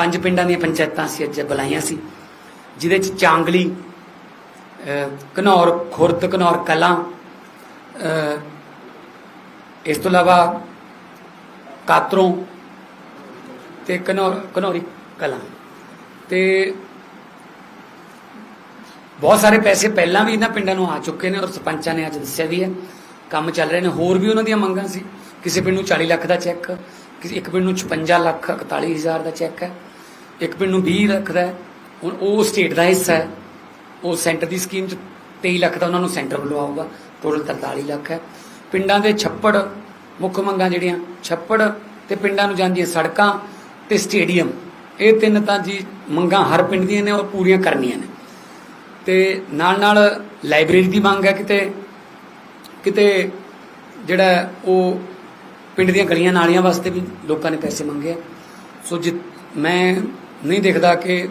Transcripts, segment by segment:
ਪੰਜ ਪਿੰਡਾਂ ਦੀਆਂ ਪੰਚਾਇਤਾਂ ਅਸੀਂ ਅੱਜ ਬੁਲਾਈਆਂ ਸੀ ਜਿਹਦੇ ਚ ਚਾਂਗਲੀ ਅਹ, ਘਨੌਰ ਖੁਰਦ ਘਨੌਰ ਕਲਾਂ ਇਸ ਤੋਂ ਇਲਾਵਾ ਕਾਤਰੋਂ ਤੇ ਘਨੌਰ ਘਨੌਰੀ ਕਲਾਂ। ਤੇ ਬਹੁਤ ਸਾਰੇ ਪੈਸੇ ਪਹਿਲਾਂ ਵੀ ਇਹਨਾਂ ਪਿੰਡਾਂ ਨੂੰ ਆ ਚੁੱਕੇ ਨੇ ਔਰ ਸਰਪੰਚਾਂ ਨੇ ਅੱਜ ਦੱਸਿਆ ਵੀ ਹੈ। ਕੰਮ ਚੱਲ ਰਹੇ ਨੇ ਹੋਰ ਵੀ ਉਹਨਾਂ ਦੀਆਂ ਮੰਗਾਂ ਸੀ। ਕਿਸੇ ਪਿੰਡ ਨੂੰ 40 ਲੱਖ ਦਾ ਚੈੱਕ ਕਿਸੇ ਇੱਕ ਪਿੰਡ ਨੂੰ 56 ਲੱਖ 41 ਹਜ਼ਾਰ ਦਾ ਚੈੱਕ ਹੈ। ਇੱਕ ਪਿੰਡ ਨੂੰ 20 ਲੱਖ ਦਾ ਹੈ, ਹੁਣ ਉਹ ਸਟੇਟ ਦਾ ਹਿੱਸਾ ਹੈ। ਉਹ ਸੈਂਟਰ ਦੀ ਸਕੀਮ ਚ 23 ਲੱਖ ਦਾ ਉਹਨਾਂ ਨੂੰ ਸੈਂਟਰ ਵੱਲੋਂ ਆਊਗਾ ਟੋਟਲ 43 ਲੱਖ ਹੈ। ਪਿੰਡਾਂ ਦੇ ਛੱਪੜ ਮੁੱਖ ਮੰਗਾਂ ਜਿਹੜੀਆਂ, ਛੱਪੜ ਤੇ ਪਿੰਡਾਂ ਨੂੰ ਜਾਂਦੀਆਂ ਸੜਕਾਂ ਤੇ ਸਟੇਡੀਅਮ ਇਹ ਤਿੰਨ ਤਾਂ ਜੀ ਮੰਗਾਂ ਹਰ ਪਿੰਡ ਦੀਆਂ ਨੇ ਔਰ ਪੂਰੀਆਂ ਕਰਨੀਆਂ ਨੇ। ਤੇ ਨਾਲ ਨਾਲ ਲਾਇਬ੍ਰੇਰੀ ਦੀ ਮੰਗ ਹੈ ਕਿਤੇ ਕਿਤੇ ਜਿਹੜਾ ਉਹ ਪਿੰਡ ਦੀਆਂ ਗਲੀਆਂ ਨਾਲੀਆਂ ਵਾਸਤੇ ਵੀ ਲੋਕਾਂ ਨੇ ਪੈਸੇ ਮੰਗੇ ਆ। ਸੋ ਜਿ ਮੈਂ ਨਹੀਂ ਦੇਖਦਾ ਕਿ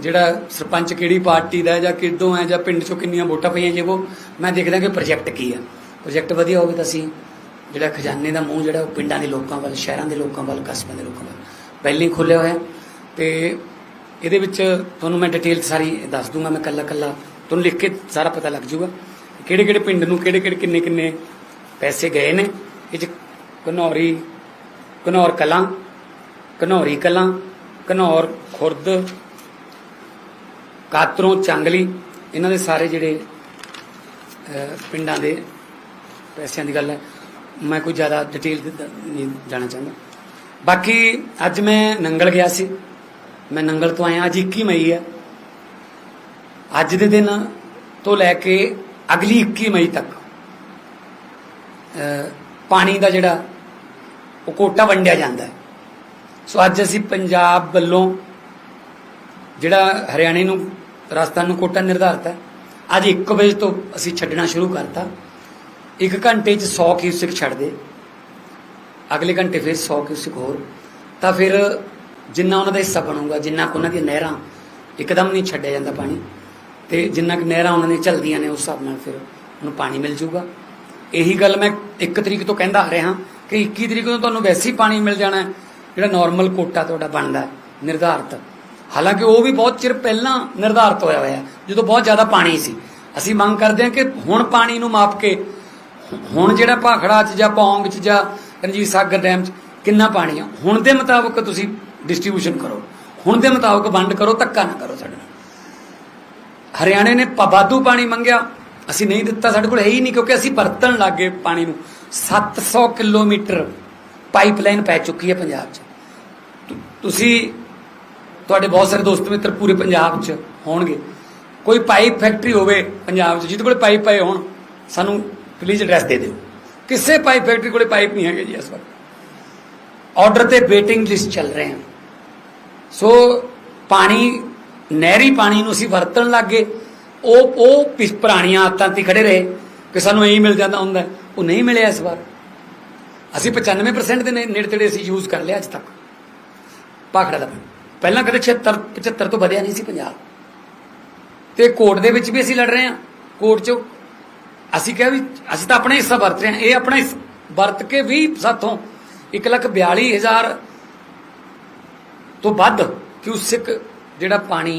ਜਿਹੜਾ ਸਰਪੰਚ ਕਿਹੜੀ ਪਾਰਟੀ ਦਾ ਹੈ ਜਾਂ ਕਿੱਦੋਂ ਹੈ ਜਾਂ ਪਿੰਡ ਚੋਂ ਕਿੰਨੀਆਂ ਵੋਟਾਂ ਪਈਆਂ ਜੇ ਉਹ, ਮੈਂ ਦੇਖਦਾ ਕਿ ਪ੍ਰੋਜੈਕਟ ਕੀ ਆ ਪ੍ਰੋਜੈਕਟ ਵਧੀਆ ਹੋਵੇ ਤਾਂ ਅਸੀਂ ਜਿਹੜਾ ਖਜ਼ਾਨੇ ਦਾ ਮੂੰਹ ਜਿਹੜਾ ਉਹ ਪਿੰਡਾਂ ਦੇ ਲੋਕਾਂ ਵੱਲ, ਸ਼ਹਿਰਾਂ ਦੇ ਲੋਕਾਂ ਵੱਲ, ਕਸਬਿਆਂ ਦੇ ਲੋਕਾਂ ਵੱਲ, ਪਹਿਲਾਂ ਹੀ ਖੋਲ੍ਹਿਆ ਹੋਇਆ। ਤੇ ਇਹਦੇ ਵਿੱਚ ਤੁਹਾਨੂੰ ਮੈਂ ਡਿਟੇਲ ਸਾਰੀ ਦੱਸ ਦੂੰਗਾ, ਮੈਂ ਕੱਲਾ ਕੱਲਾ ਤੁਹਾਨੂੰ ਲਿਖ ਕੇ ਸਾਰਾ ਪਤਾ ਲੱਗ ਜਾਊਗਾ ਕਿਹੜੇ ਕਿਹੜੇ ਪਿੰਡ ਨੂੰ ਕਿਹੜੇ ਕਿਹੜੇ ਕਿੰਨੇ ਕਿੰਨੇ ਪੈਸੇ ਗਏ ਨੇ। ਇਹ ਚ ਘਨੌਰੀ, ਘਨੌਰ ਕਲਾਂ ਘਨੌਰੀ ਕਲਾਂ, ਘਨੌਰ ਖੁਰਦ, ਕਾਤਰੋਂ ਚਾਂਗਲੀ, ਇਹਨਾਂ ਦੇ ਸਾਰੇ ਜਿਹੜੇ ਪਿੰਡਾਂ ਦੇ ਪੈਸਿਆਂ ਦੀ ਗੱਲ ਹੈ, ਮੈਂ ਕੋਈ ਜ਼ਿਆਦਾ ਡਿਟੇਲ ਨਹੀਂ ਜਾਣਾ ਚਾਹੁੰਦਾ। ਬਾਕੀ ਅੱਜ ਮੈਂ ਨੰਗਲ ਗਿਆ ਸੀ। ਮੈਂ ਨੰਗਲ ਤੋਂ ਆਇਆ, ਅੱਜ 21 ਮਈ ਹੈ। ਅੱਜ ਦੇ ਦਿਨ ਤੋਂ ਲੈ ਕੇ ਅਗਲੀ 21 ਮਈ ਤੱਕ ਪਾਣੀ ਦਾ ਜਿਹੜਾ ਉਹ ਕੋਟਾ ਵੰਡਿਆ ਜਾਂਦਾ ਹੈ। ਸੋ ਅੱਜ ਅਸੀਂ ਪੰਜਾਬ ਵੱਲੋਂ ਜਿਹੜਾ ਹਰਿਆਣੇ ਨੂੰ ਰਾਜਸਥਾਨ ਨੂੰ ਕੋਟਾ ਨਿਰਧਾਰਤ ਹੈ ਅੱਜ 1 ਵਜੇ ਤੋਂ ਅਸੀਂ ਛੱਡਣਾ ਸ਼ੁਰੂ ਕਰਤਾ। ਇੱਕ ਘੰਟੇ 'ਚ 100 ਕਿਊਸਿਕ ਛੱਡਦੇ ਅਗਲੇ ਘੰਟੇ ਫਿਰ 100 ਕਿਊਸਿਕ ਹੋਰ। ਤਾਂ ਫਿਰ ਜਿੰਨਾ ਉਹਨਾਂ ਦਾ ਹਿੱਸਾ ਬਣੂਗਾ ਜਿੰਨਾ ਕੁ ਉਹਨਾਂ ਦੀਆਂ ਨਹਿਰਾਂ ਇੱਕਦਮ ਨਹੀਂ ਛੱਡਿਆ ਜਾਂਦਾ ਪਾਣੀ ਤੇ ਜਿੰਨਾ ਕੁ ਨਹਿਰਾਂ ਉਹਨਾਂ ਦੀਆਂ ਚੱਲਦੀਆਂ ਨੇ ਉਸ ਹਿਸਾਬ ਨਾਲ ਫਿਰ ਉਹਨੂੰ ਪਾਣੀ ਮਿਲ ਜਾਊਗਾ ਇਹੀ ਗੱਲ ਮੈਂ 1 ਤਰੀਕ ਤੋਂ ਕਹਿੰਦਾ ਆ ਰਿਹਾ ਕਿ 21 ਤਰੀਕ ਨੂੰ ਤੁਹਾਨੂੰ ਵੈਸੇ ਹੀ ਪਾਣੀ ਮਿਲ ਜਾਣਾ ਹੈ, ਜਿਹੜਾ ਨਾਰਮਲ ਕੋਟਾ ਤੁਹਾਡਾ ਬਣਦਾ ਨਿਰਧਾਰਤ। ਹਾਲਾਂਕਿ ਉਹ ਵੀ ਬਹੁਤ ਚਿਰ ਪਹਿਲਾਂ ਨਿਰਧਾਰਤ ਹੋਇਆ ਹੋਇਆ, ਜਦੋਂ ਬਹੁਤ ਜ਼ਿਆਦਾ ਪਾਣੀ ਸੀ। ਅਸੀਂ ਮੰਗ ਕਰਦੇ ਹਾਂ ਕਿ ਹੁਣ ਪਾਣੀ ਨੂੰ ਮਾਪ ਕੇ, ਹੁਣ ਜਿਹੜਾ ਭਾਖੜਾ ਚ ਜਾਂ ਪੌਂਗ ਚ ਜਾਂ ਰਣਜੀਤ ਸਾਗਰ ਡੈਮ ਚ ਕਿੰਨਾ ਪਾਣੀ ਆ? ਹੁਣ ਦੇ ਮੁਤਾਬਕ ਤੁਸੀਂ ਡਿਸਟ੍ਰੀਬਿਊਸ਼ਨ ਕਰੋ। ਹੁਣ ਦੇ ਮੁਤਾਬਕ ਵੰਡ ਕਰੋ, ਧੱਕਾ ਨਾ ਕਰੋ ਸਾਡੇ ਨਾਲ। ਹਰਿਆਣੇ ਨੇ ਪ- ਵਾਧੂ ਪਾਣੀ ਮੰਗਿਆ। ਅਸੀਂ ਨਹੀਂ ਦਿੱਤਾ, ਸਾਡੇ ਕੋਲ ਹੈ ਹੀ ਨਹੀਂ, ਕਿਉਂਕਿ ਅਸੀਂ ਵਰਤਣ ਲੱਗੇ ਪਾਣੀ ਨੂੰ। 700 ਕਿਲੋਮੀਟਰ ਪਾਈਪਲਾਈਨ ਪੈ ਚੁੱਕੀ ਹੈ ਪੰਜਾਬ 'ਚ। ਤੁਸੀਂ ਤੁਹਾਡੇ ਬਹੁਤ ਸਾਰੇ ਦੋਸਤ ਮਿੱਤਰ ਪੂਰੇ ਪੰਜਾਬ 'ਚ ਹੋਣਗੇ। ਕੋਈ ਪਾਈਪ ਫੈਕਟਰੀ ਹੋਵੇ ਪੰਜਾਬ 'ਚ, ਜਿਹਦੇ ਕੋਲ ਪਾਈਪ ਪਏ ਹੋਣ, ਸਾਨੂੰ ਪਲੀਜ਼ ਐਡਰੈਸ ਦੇ ਦਿਓ। ਕਿਸੇ ਪਾਈਪ ਫੈਕਟਰੀ ਕੋਲੇ ਪਾਈਪ ਨਹੀਂ ਹੈਗੇ ਜੀ ਇਸ ਵਕਤ। ਆਰਡਰ ਤੇ ਵੇਟਿੰਗ ਲਿਸਟ ਚੱਲ ਰਹੇ ਹਨ। ਸੋ ਪਾਣੀ, ਨਹਿਰੀ ਪਾਣੀ ਨੂੰ ਅਸੀਂ ਵਰਤਣ ਲੱਗੇ ਉਹ ਉਹ ਪਿਛ ਪੁਰਾਣੀਆਂ ਆਦਤਾਂ ਤੇ ਖੜੇ ਰਹੇ ਕਿ ਸਾਨੂੰ ਇਹੀ ਮਿਲ ਜਾਂਦਾ ਹੁੰਦਾ। ਉਹ ਨਹੀਂ ਮਿਲਿਆ ਇਸ ਵਾਰ। ਅਸੀਂ 95% ਦੇ ਨੇੜੇ ਤੇੜੇ ਅਸੀਂ ਯੂਜ਼ ਕਰ ਲਿਆ ਅੱਜ ਤੱਕ। ਭਾਖੜਾ ਦਾ ਪਹਿਲਾਂ ਕਦੇ 76 75 ਤੋਂ ਵਧਿਆ ਨਹੀਂ ਸੀ ਪੰਜਾਬ। ਤੇ ਕੋਰਟ ਦੇ ਵਿੱਚ ਵੀ ਅਸੀਂ ਲੜ ਰਹੇ ਹਾਂ। ਕੋਰਟ 'ਚ ਅਸੀਂ ਕਿਹਾ ਵੀ ਅਸੀਂ ਤਾਂ ਆਪਣਾ ਹਿੱਸਾ ਵਰਤ ਰਹੇ ਹਾਂ। ਇਹ ਆਪਣਾ ਹਿੱਸਾ ਵਰਤ ਕੇ ਵੀ ਸਾਥੋਂ 142000 ਤੋਂ ਵੱਧ ਕਿਊਸਿਕ ਜਿਹੜਾ ਪਾਣੀ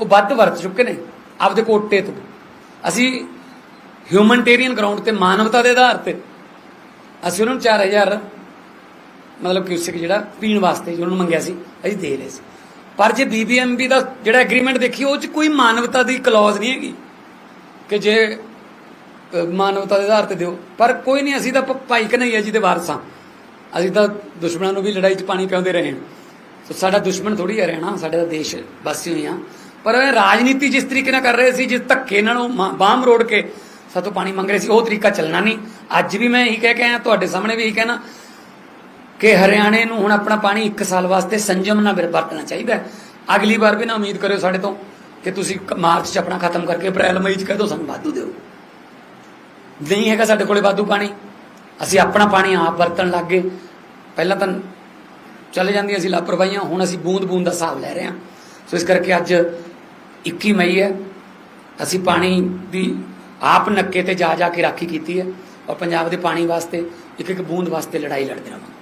ਉਹ ਵੱਧ ਵਰਤ ਚੁੱਕੇ ਨੇ ਆਪਦੇ ਕੋਟੇ ਤੋਂ। ਅਸੀਂ ਹਿਊਮਨਟੇਰੀਅਨ ਗਰਾਊਂਡ ਤੇ ਮਾਨਵਤਾ ਦੇ ਆਧਾਰ ਤੇ ਅਸੀਂ ਉਹਨਾਂ ਨੂੰ 4000 ਮਤਲਬ ਕਿਊਸਿਕ ਜਿਹੜਾ ਪੀਣ ਵਾਸਤੇ ਜੋ ਉਹਨਾਂ ਨੂੰ ਮੰਗਿਆ ਸੀ, ਅਸੀਂ ਦੇ ਰਹੇ ਸੀ। ਪਰ ਜੇ ਬੀਬੀਐਮਬੀ ਦਾ ਜਿਹੜਾ ਐਗਰੀਮੈਂਟ ਦੇਖੀ, ਉਹ ਚ ਕੋਈ ਮਾਨਵਤਾ ਦੀ ਕਲੌਜ਼ ਨਹੀਂ ਹੈਗੀ ਕਿ ਜੇ ਮਾਨਵਤਾ ਦੇ ਆਧਾਰ ਤੇ ਦਿਓ। ਪਰ ਕੋਈ ਨਹੀਂ, ਅਸੀਂ ਤਾਂ ਭ- ਭਾਈ ਕਨਈਆ ਜੀ ਦੇ ਵਾਰਸਾਂ ਅਸੀਂ ਤਾਂ ਦੁਸ਼ਮਣਾਂ ਨੂੰ ਵੀ ਲੜਾਈ 'ਚ ਪਾਣੀ ਪਿਆਉਂਦੇ ਰਹੇ ਹਾਂ। ਸੋ ਸਾਡਾ ਦੁਸ਼ਮਣ ਥੋੜੀ ਹੈ ਰਹਿਣਾ, ਸਾਡੇ ਦਾ ਦੇਸ਼ ਵਾਸੀ ਹੋਏ ਹਾਂ। ਪਰ ਰਾਜਨੀਤੀ ਜਿਸ ਤਰੀਕੇ ਨਾਲ ਕਰ ਰਹੇ ਸੀ, ਜਿਸ ਧੱਕੇ ਨਾਲ ਉਹ ਮਾ- ਰੋੜ ਕੇ ਸਾਤੋਂ ਪਾਣੀ ਮੰਗ ਰਹੇ ਸੀ, ਉਹ ਤਰੀਕਾ ਚੱਲਣਾ ਨਹੀਂ। ਅੱਜ ਵੀ ਮੈਂ ਇਹੀ ਕਹਿ ਕੇ ਆਇਆ, ਤੁਹਾਡੇ ਸਾਹਮਣੇ ਵੀ ਇਹੀ ਕਹਿਣਾ ਕਿ ਹਰਿਆਣੇ ਨੂੰ ਹੁਣ ਆਪਣਾ ਪਾਣੀ 1 ਸਾਲ ਵਾਸਤੇ ਸੰਜਮ ਨਾਲ ਵਰਤਣਾ ਚਾਹੀਦਾ ਅਗਲੀ ਵਾਰ ਵੀ ਨਾ ਉਮੀਦ ਕਰਿਓ ਸਾਡੇ ਤੋਂ ਕਿ ਤੁਸੀਂ ਮਾਰਚ 'ਚ ਆਪਣਾ ਖਤਮ ਕਰਕੇ ਅਪ੍ਰੈਲ, ਮਈ 'ਚ ਕਹਿ ਦਿਓ ਸਾਨੂੰ ਵਾਧੂ ਦਿਓ। ਨਹੀਂ ਹੈਗਾ ਸਾਡੇ ਕੋਲੇ ਵਾਧੂ ਪਾਣੀ। ਅਸੀਂ ਆਪਣਾ ਪਾਣੀ ਆਪ ਵਰਤਣ ਲੱਗ ਗਏ। ਪਹਿਲਾਂ ਤਾਂ ਚਲੇ ਜਾਂਦੀਆਂ ਸੀ ਲਾਪਰਵਾਹੀਆਂ, ਹੁਣ ਅਸੀਂ ਬੂੰਦ ਬੂੰਦ ਦਾ ਹਿਸਾਬ ਲੈ ਰਹੇ ਹਾਂ। ਸੋ ਇਸ ਕਰਕੇ ਅੱਜ 21 ਮਈ ਹੈ। ਅਸੀਂ ਪਾਣੀ ਦੀ ਆਪ ਨੱਕੇ ਤੇ ਜਾ ਜਾ ਕੇ ਰਾਖੀ ਕੀਤੀ ਹੈ ਔਰ ਪੰਜਾਬ ਦੇ ਪਾਣੀ ਵਾਸਤੇ ਇੱਕ ਇੱਕ ਬੂੰਦ ਵਾਸਤੇ ਲੜਾਈ ਲੜਦੇ ਰਹਾਂਗੇ।